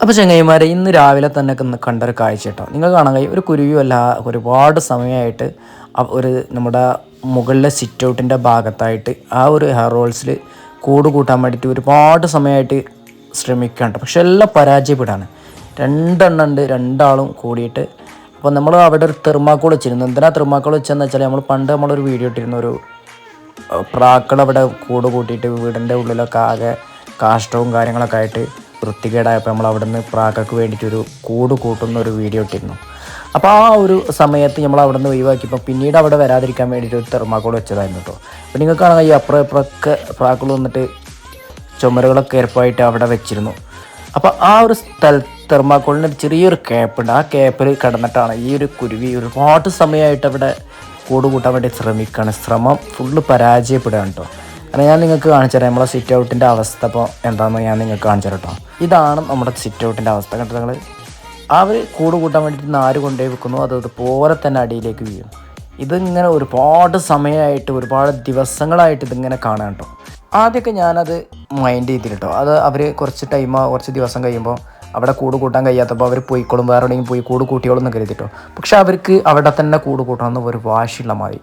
അപ്പോൾ ചങ്ങായിമാരെ ഇന്ന് രാവിലെ തന്നെ കണ്ടൊരു കാഴ്ച കേട്ടോ. നിങ്ങൾ കാണാൻ കഴിയും ഒരു കുരുവിയല്ല ഒരുപാട് സമയമായിട്ട് ഒരു നമ്മുടെ മുകളിലെ സിറ്റ് ഔട്ടിന്റെ ഭാഗത്തായിട്ട് ആ ഒരു ഹെയർ റോൾസിൽ കൂട് കൂട്ടാൻ വേണ്ടിയിട്ട് ഒരുപാട് സമയമായിട്ട് ശ്രമിക്കുന്നുണ്ട് പക്ഷെ എല്ലാം പരാജയപ്പെടാണ് രണ്ടെണ്ണം ഉണ്ട് രണ്ടാളും കൂടിയിട്ട് അപ്പോൾ നമ്മൾ അവിടെ ഒരു തെർമാക്കോൾ വെച്ചിരുന്നു. എന്തിനാ തെർമാക്കോൾ വെച്ചതെന്ന് വെച്ചാൽ നമ്മൾ പണ്ട് നമ്മളൊരു വീഡിയോ ഇട്ടിരുന്ന ഒരു പ്രാക്കൾ അവിടെ കൂട് കൂട്ടിയിട്ട് വീടിന്റെ ഉള്ളിലൊക്കെ ആകെ കാഷ്ടവും കാര്യങ്ങളൊക്കെ ആയിട്ട് വൃത്തികേടായപ്പോൾ നമ്മൾ അവിടെ നിന്ന് പ്രാക്കൾക്ക് വേണ്ടിയിട്ടൊരു കൂട് കൂട്ടുന്ന ഒരു വീഡിയോ ഇട്ടിരുന്നു. അപ്പോൾ ആ ഒരു സമയത്ത് നമ്മൾ അവിടെ നിന്ന് ഒഴിവാക്കിയപ്പോൾ പിന്നീട് അവിടെ വരാതിരിക്കാൻ വേണ്ടിയിട്ട് ഒരു തെർമാക്കോൾ വെച്ചതായിരുന്നു കേട്ടോ. അപ്പോൾ നിങ്ങൾക്ക് കാണാൻ ഈ അപ്പുറം ഇപ്പുറമൊക്കെ പ്രാക്കൾ വന്നിട്ട് ചുമരുകളൊക്കെ ഏർപ്പായിട്ട് അവിടെ വെച്ചിരുന്നു. അപ്പോൾ ആ ഒരു സ്ഥലത്ത് തെർമാക്കോളിന് ചെറിയൊരു ക്യാപ്പുണ്ട്. ആ ക്യാപ്പിൽ കിടന്നിട്ടാണ് ഈ ഒരു കുരുവി ഒരുപാട് സമയമായിട്ട് അവിടെ കൂട് കൂട്ടാൻ വേണ്ടി ശ്രമിക്കുകയാണ്. ശ്രമം ഫുള്ള് പരാജയപ്പെടുകയാണ് കേട്ടോ. കാരണം ഞാൻ നിങ്ങൾക്ക് കാണിച്ചു തരാം. നമ്മളെ സിറ്റ് ഔട്ടിന്റെ അവസ്ഥ ഇപ്പോൾ എന്താണെന്ന് ഞാൻ നിങ്ങൾക്ക് കാണിച്ചു തരാം കേട്ടോ ഇതാണ് നമ്മുടെ സിറ്റ് ഔട്ടിന്റെ അവസ്ഥ. കേട്ടോ നിങ്ങൾ അവർ കൂട് കൂട്ടാൻ വേണ്ടിയിട്ട് നാര് കൊണ്ടുപോയി വെക്കുന്നു? അത് അതുപോലെ തന്നെ അടിയിലേക്ക് വീഴും. ഇതിങ്ങനെ ഒരുപാട് സമയമായിട്ട് ഒരുപാട് ദിവസങ്ങളായിട്ട് ഇതിങ്ങനെ കാണാൻ കേട്ടോ ആദ്യമൊക്കെ ഞാനത് മൈൻഡ് ചെയ്തില്ല കേട്ടോ അത് അവർ കുറച്ച് ടൈം കുറച്ച് ദിവസം കഴിയുമ്പോൾ അവിടെ കൂട് കൂട്ടാൻ കഴിയാത്തപ്പോൾ അവർ പോയിക്കോളും. വേറെ എവിടെയെങ്കിലും പോയി കൂട് കൂട്ടിയോളും എന്ന് കരുതിട്ടോ. പക്ഷെ അവർക്ക് അവിടെ തന്നെ കൂട് കൂട്ടണമെന്ന് ഒരു വാശിയുള്ള മാതിരി.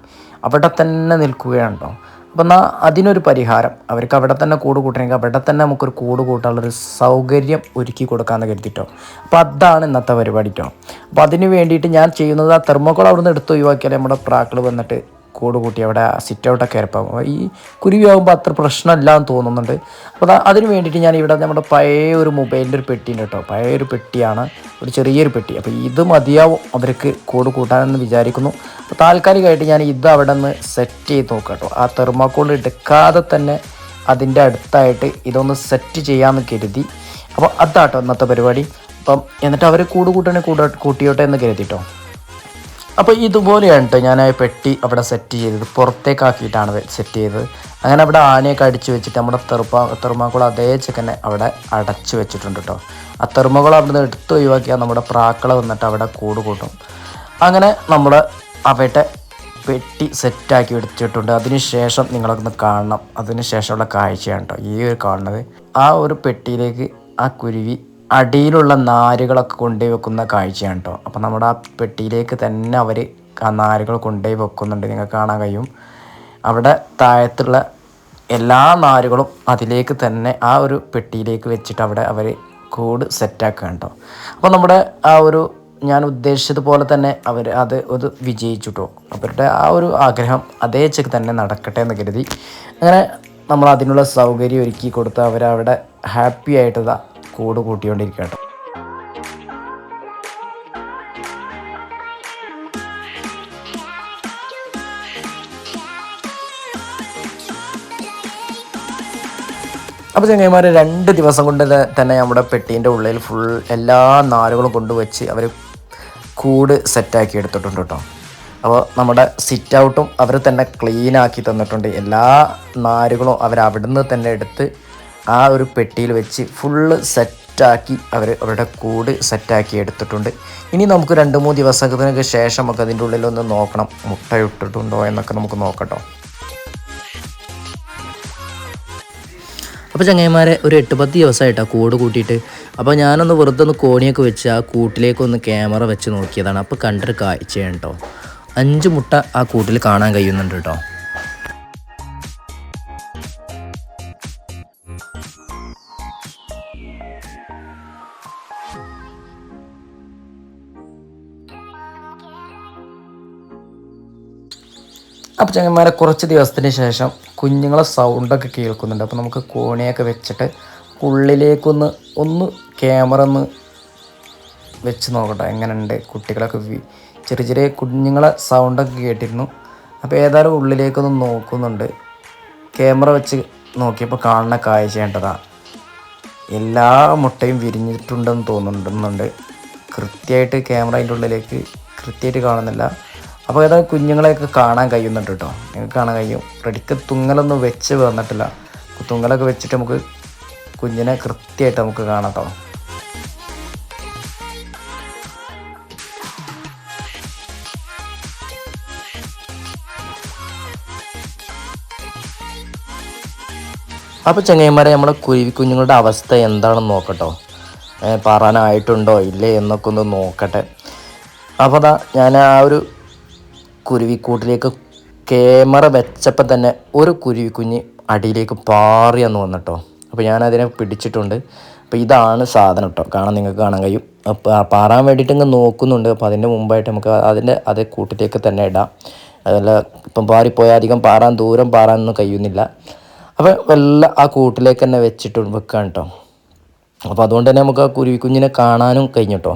അവിടെ തന്നെ നിൽക്കുകയാണ് കേട്ടോ അപ്പം എന്നാൽ അതിനൊരു പരിഹാരം. അവർക്ക് അവിടെ തന്നെ കൂട് കൂട്ടണമെങ്കിൽ അവിടെ തന്നെ നമുക്കൊരു കൂട് കൂട്ടാനുള്ളൊരു സൗകര്യം ഒരുക്കി കൊടുക്കാമെന്ന് കരുതിട്ടോ. അപ്പോൾ അതാണ് ഇന്നത്തെ പരിപാടി കേട്ടോ അപ്പോൾ അതിന് വേണ്ടിയിട്ട് ഞാൻ ചെയ്യുന്നത് ആ തെർമോക്കോൾ അവിടെ നിന്ന് എടുത്ത് ഒഴിവാക്കിയാൽ നമ്മുടെ പ്രാക്കൾ വന്നിട്ട് കൂട് കൂട്ടി അവിടെ സിറ്റ് ഔട്ടൊക്കെ ഇറപ്പാകും ഈ കുരുവിയാകുമ്പോൾ അത്ര പ്രശ്നമില്ല എന്ന് തോന്നുന്നുണ്ട്. അപ്പോൾ അതിന് വേണ്ടിയിട്ട് ഞാൻ ഇവിടെ നമ്മുടെ പഴയ ഒരു മൊബൈലിന്റെ ഒരു പെട്ടിയുണ്ട് കേട്ടോ. പഴയ ഒരു പെട്ടിയാണ് ഒരു ചെറിയൊരു പെട്ടി. അപ്പോൾ ഇത് മതിയാവും അവർക്ക് കൂട് കൂട്ടാനെന്ന് വിചാരിക്കുന്നു. അപ്പോൾ താൽക്കാലികമായിട്ട് ഞാൻ ഇത് അവിടെ നിന്ന് സെറ്റ് ചെയ്ത് നോക്കാം കേട്ടോ. ആ തെർമാക്കോൾ എടുക്കാതെ തന്നെ അതിന്റെ അടുത്തായിട്ട് ഇതൊന്ന് സെറ്റ് ചെയ്യാമെന്ന് കരുതി. അപ്പോൾ അതാട്ടോ ഇന്നത്തെ പരിപാടി. അപ്പം എന്നിട്ട് അവർ കൂട് കൂട്ടണേ കൂട കൂട്ടിയോട്ടെ എന്ന് കരുതിട്ടോ. അപ്പോൾ ഇതുപോലെയാണ് കേട്ടോ ഞാൻ ആ പെട്ടി അവിടെ സെറ്റ് ചെയ്തത്. പുറത്തേക്കാക്കിയിട്ടാണ് സെറ്റ് ചെയ്തത്. അങ്ങനെ അവിടെ ആനയൊക്കെ അടിച്ചു വെച്ചിട്ട് നമ്മുടെ തെറുപ്പ തെർമാക്കുളം അതേ ചെക്കനെ അവിടെ അടച്ചു വെച്ചിട്ടുണ്ട് കേട്ടോ ആ തെർമകുളം അവിടെ നിന്ന് എടുത്ത് ഒഴിവാക്കിയാൽ നമ്മുടെ പ്രാക്കള വന്നിട്ട് അവിടെ കൂട് കൂട്ടും. അങ്ങനെ നമ്മൾ അവയുടെ പെട്ടി സെറ്റാക്കി എടുത്തിട്ടുണ്ട്. അതിന് ശേഷം നിങ്ങളൊന്ന് കാണണം. അതിനുശേഷമുള്ള കാഴ്ചയാണ് കേട്ടോ ഈ ഒരു കാണുന്നത്. ആ ഒരു പെട്ടിയിലേക്ക് ആ കുരുവി അടിയിലുള്ള നാരുകളൊക്കെ കൊണ്ടുപോയി വെക്കുന്ന കാഴ്ചയാണ് കേട്ടോ അപ്പം നമ്മുടെ ആ പെട്ടിയിലേക്ക് തന്നെ അവർ ആ നാരുകൾ കൊണ്ടുപോയി വെക്കുന്നുണ്ട് നിങ്ങൾക്ക് കാണാൻ കഴിയും. അവിടെ താഴത്തുള്ള എല്ലാ നാരുകളും അതിലേക്ക് തന്നെ ആ ഒരു പെട്ടിയിലേക്ക് വെച്ചിട്ട് അവിടെ അവർ കൂട് സെറ്റാക്കുക കേട്ടോ അപ്പോൾ നമ്മുടെ ആ ഒരു ഞാൻ ഉദ്ദേശിച്ചതുപോലെ തന്നെ അവർ അത് ഒരു വിജയിച്ചു കേട്ടോ അവരുടെ ആ ഒരു ആഗ്രഹം അതേ ചെക്ക് തന്നെ നടക്കട്ടെ എന്ന് കരുതി. അങ്ങനെ നമ്മൾ അതിനുള്ള സൗകര്യം ഒരുക്കി കൊടുത്ത് അവരവിടെ ഹാപ്പി ആയിട്ട് കൂട് കൂട്ടിക്കൊണ്ടിരിക്കുക കേട്ടോ അപ്പോൾ ചങ്ങായിമാർ രണ്ട് ദിവസം കൊണ്ട് തന്നെ നമ്മുടെ പെട്ടീന്റെ ഉള്ളിൽ ഫുൾ എല്ലാ നാരുകളും കൊണ്ടുവച്ച് അവർ കൂട് സെറ്റാക്കി എടുത്തിട്ടുണ്ട് കേട്ടോ അപ്പോൾ നമ്മുടെ സിറ്റ് ഔട്ടും അവർ തന്നെ ക്ലീൻ ആക്കി തന്നിട്ടുണ്ട്. എല്ലാ നാരുകളും അവർ അവിടുന്ന് തന്നെ എടുത്ത് ആ ഒരു പെട്ടിയിൽ വെച്ച് ഫുള്ള് സെറ്റാക്കി അവർ അവരുടെ കൂട് സെറ്റാക്കി എടുത്തിട്ടുണ്ട്. ഇനി നമുക്ക് രണ്ട് മൂന്ന് ദിവസങ്ങൾക്ക് ശേഷം നമുക്ക് അതിന്റെ ഉള്ളിലൊന്ന് നോക്കണം. മുട്ട ഇട്ടിട്ടുണ്ടോ എന്നൊക്കെ നമുക്ക് നോക്കട്ടോ. അപ്പോൾ ചങ്ങായിമാരെ ഒരു എട്ട് പത്ത് ദിവസമായിട്ടാണ് കൂട് കൂട്ടിയിട്ട്. അപ്പോൾ ഞാനൊന്ന് വെറുതെ ഒന്ന് കോണിയൊക്കെ വെച്ച് ആ കൂട്ടിലേക്കൊന്ന് ക്യാമറ വെച്ച് നോക്കിയതാണ്. അപ്പോൾ കണ്ടൊരു കാഴ്ചയാണ് കേട്ടോ അഞ്ച് മുട്ട ആ കൂട്ടിൽ കാണാൻ കഴിയുന്നുണ്ട് കേട്ടോ അപ്പോൾ ചങ്ങന്മാരെ കുറച്ച് ദിവസത്തിന് ശേഷം കുഞ്ഞുങ്ങളെ സൗണ്ടൊക്കെ കേൾക്കുന്നുണ്ട്. അപ്പോൾ നമുക്ക് കോണിയൊക്കെ വെച്ചിട്ട് ഉള്ളിലേക്കൊന്ന് ഒന്ന് ക്യാമറ ഒന്ന് വെച്ച് നോക്കട്ടെ. എങ്ങനെയുണ്ട്? കുട്ടികളൊക്കെ ചെറിയ ചെറിയ കുഞ്ഞുങ്ങളെ സൗണ്ടൊക്കെ കേട്ടിരുന്നു. അപ്പോൾ ഏതായാലും ഉള്ളിലേക്കൊന്ന് നോക്കുന്നുണ്ട്. ക്യാമറ വെച്ച് നോക്കിയപ്പോൾ കാണുന്ന കാഴ്ച ചെയ്യേണ്ടതാണ് എല്ലാ മുട്ടയും വിരിഞ്ഞിട്ടുണ്ടെന്ന് തോന്നുന്നുണ്ട്. കൃത്യമായിട്ട് ക്യാമറ അതിന്റെ ഉള്ളിലേക്ക് കൃത്യമായിട്ട് കാണുന്നില്ല. അപ്പോൾ ഏതാ കുഞ്ഞുങ്ങളെയൊക്കെ കാണാൻ കഴിയുന്നുണ്ട് കേട്ടോ. നിങ്ങൾക്ക് കാണാൻ കഴിയും. റെഡിക്ക് തുങ്ങലൊന്നും വെച്ച് വന്നിട്ടില്ല. തുങ്ങലൊക്കെ വെച്ചിട്ട് നമുക്ക് കുഞ്ഞിനെ കൃത്യമായിട്ട് നമുക്ക് കാണാം കേട്ടോ. അപ്പോൾ ചങ്ങായിമാരെ നമ്മുടെ കുരുവി കുഞ്ഞുങ്ങളുടെ അവസ്ഥ എന്താണെന്ന് നോക്കട്ടോ. പറയാനായിട്ടുണ്ടോ? ഇല്ലേ? എന്നൊക്കെ ഒന്ന് നോക്കട്ടെ. അപ്പോൾ ഞാൻ ആ ഒരു കുരുവിക്കൂട്ടിലേക്ക് ക്യാമറ വെച്ചപ്പോൾ തന്നെ ഒരു കുരുവിക്കുഞ്ഞ് അടിയിലേക്ക് പാറി എന്ന് വന്നിട്ടോ. അപ്പോൾ ഞാൻ അതിനെ പിടിച്ചിട്ടുണ്ട്. അപ്പോൾ ഇതാണ് സാധനം കേട്ടോ. കാണാൻ നിങ്ങൾക്ക് കാണാൻ കഴിയും. അപ്പോൾ പാറാൻ വേണ്ടിയിട്ട് ഇങ്ങ് നോക്കുന്നുണ്ട്. അപ്പോൾ അതിന്റെ മുമ്പായിട്ട് നമുക്ക് അതിന്റെ അത് കൂട്ടിലേക്ക് തന്നെ ഇടാം. അതല്ല ഇപ്പം പാറിപ്പോയാൽ അധികം പാറാൻ ദൂരം പാറാനൊന്നും കഴിയുന്നില്ല. അപ്പോൾ വല്ല ആ കൂട്ടിലേക്ക് തന്നെ വെച്ചിട്ട് വെക്കാം കേട്ടോ. അപ്പോൾ അതുകൊണ്ട് തന്നെ നമുക്ക് ആ കുരുവിക്കുഞ്ഞിനെ കാണാനും കഴിഞ്ഞു കേട്ടോ.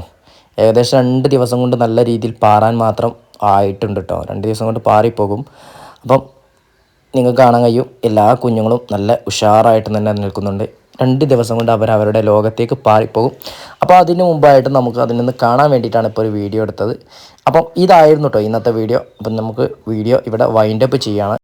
ഏകദേശം രണ്ട് ദിവസം കൊണ്ട് നല്ല രീതിയിൽ പാറാൻ മാത്രം ആയിട്ടുണ്ട് കേട്ടോ രണ്ട് ദിവസം കൊണ്ട് പാറിപ്പോകും. അപ്പം നിങ്ങൾക്ക് കാണാൻ കഴിയും എല്ലാ കുഞ്ഞുങ്ങളും നല്ല ഉഷാറായിട്ട് തന്നെ നിൽക്കുന്നുണ്ട്. രണ്ട് ദിവസം കൊണ്ട് അവർ അവരുടെ ലോകത്തേക്ക് പാറിപ്പോകും. അപ്പോൾ അതിന് മുമ്പായിട്ട് നമുക്ക് അതിൽ നിന്ന് കാണാൻ വേണ്ടിയിട്ടാണ് ഇപ്പോൾ ഒരു വീഡിയോ എടുത്തത്. അപ്പം ഇതായിരുന്നു കേട്ടോ ഇന്നത്തെ വീഡിയോ. അപ്പം നമുക്ക് വീഡിയോ ഇവിടെ വൈൻഡപ്പ് ചെയ്യാണ്